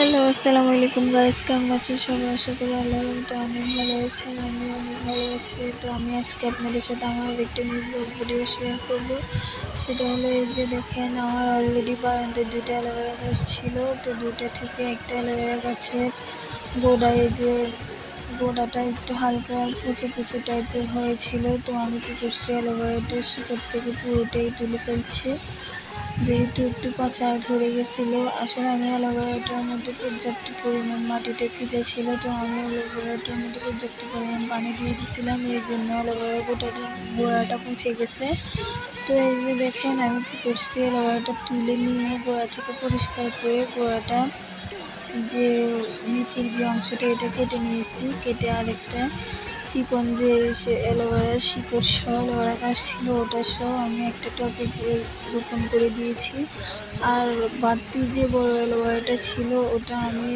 Hello, আসসালামু আলাইকুম guys কেমন আছেন সবাই? আশা করি আল্লাহ রহমতে অনেক ভালো আছেন আমি অনেক ভালো আছি। তো আমি আজকে আপনাদের সাথে আমার একটি ভিডিও শেয়ার করব। সেটা হলো এই যে দেখেন, আমার অলরেডি বারান্দায় দুইটা অ্যালোভেরা গাছ ছিল। তো দুইটা থেকে একটা অ্যালোভেরা গাছের গোড়ায় যে গোড়াটা একটু হালকা পুচে পুচে টাইপের হয়েছিল। তো আমি কী করছি, অ্যালোভেরাটা শিকড় থেকে পুরোটাই তুলে ফেলছি। যেহেতু একটু পচা ধরে গেছিল, আসলে আমি অ্যালোভেরাটার মধ্যে পর্যাপ্ত পরিমাণ মাটিতে ভিজা ছিল তো আমি অ্যালোভেরাটার মধ্যে পর্যাপ্ত পরিমাণ পানি দিয়ে দিয়েছিলাম এই জন্য অ্যালোভেরা গোটাটা গোড়াটা পচে গেছে। তো এই যে দেখেন, আমি কী করছি, অ্যালোভেরাটা তুলে নিয়ে গোড়া থেকে পরিষ্কার করে গোড়াটা যে নিচের যে অংশটা, এটা কেটে নিয়েছি, কেটে আরেকটা চিকন যে সে অ্যালোভেরার শিকড় সহ অ্যালোভেরা গাছ ছিল ওটা সহ আমি একটা টবে রোপণ করে দিয়েছি। আর বাড়তি যে বড় অ্যালোভেরাটা ছিল, ওটা আমি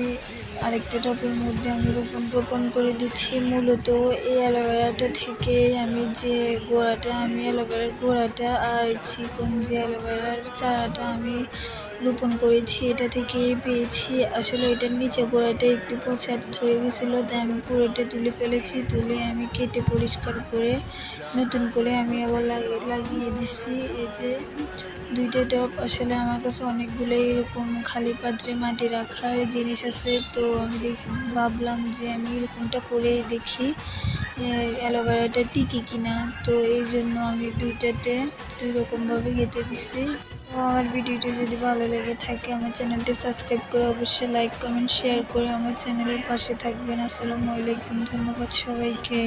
আরেকটা টবের মধ্যে আমি রোপণ রোপণ করে দিচ্ছি। মূলত এই অ্যালোভেরাটা থেকে আমি যে গোড়াটা, আমি অ্যালোভেরার গোড়াটা আর চিকন যে অ্যালোভেরার চারাটা আমি রোপণ করেছি, এটা থেকেই পেয়েছি। আসলে এটার নিচে গোড়াটা একটু পচা ধরে গেছিল, তাই আমি পুরোটা তুলে ফেলেছি, তুলে আমি কেটে পরিষ্কার করে নতুন করে আমি আবার লাগিয়ে দিচ্ছি এই যে দুইটা টপ আসলে আমার কাছে অনেকগুলো এরকম খালি পাত্রে মাটি রাখার জিনিস আছে, তো আমি দেখি, ভাবলাম যে আমি এরকমটা করে দেখি অ্যালোভেরাটা টিকি কিনা। তো এই জন্য আমি দুইটাতে দুই রকমভাবে কেটে দিচ্ছি তো আমার ভিডিওটি যদি ভালো লেগে থাকে, আমার চ্যানেলটি সাবস্ক্রাইব করে অবশ্যই লাইক কমেন্ট শেয়ার করে আমার চ্যানেলের পাশে থাকবেন। আসসালামু আলাইকুম, ধন্যবাদ সবাইকে।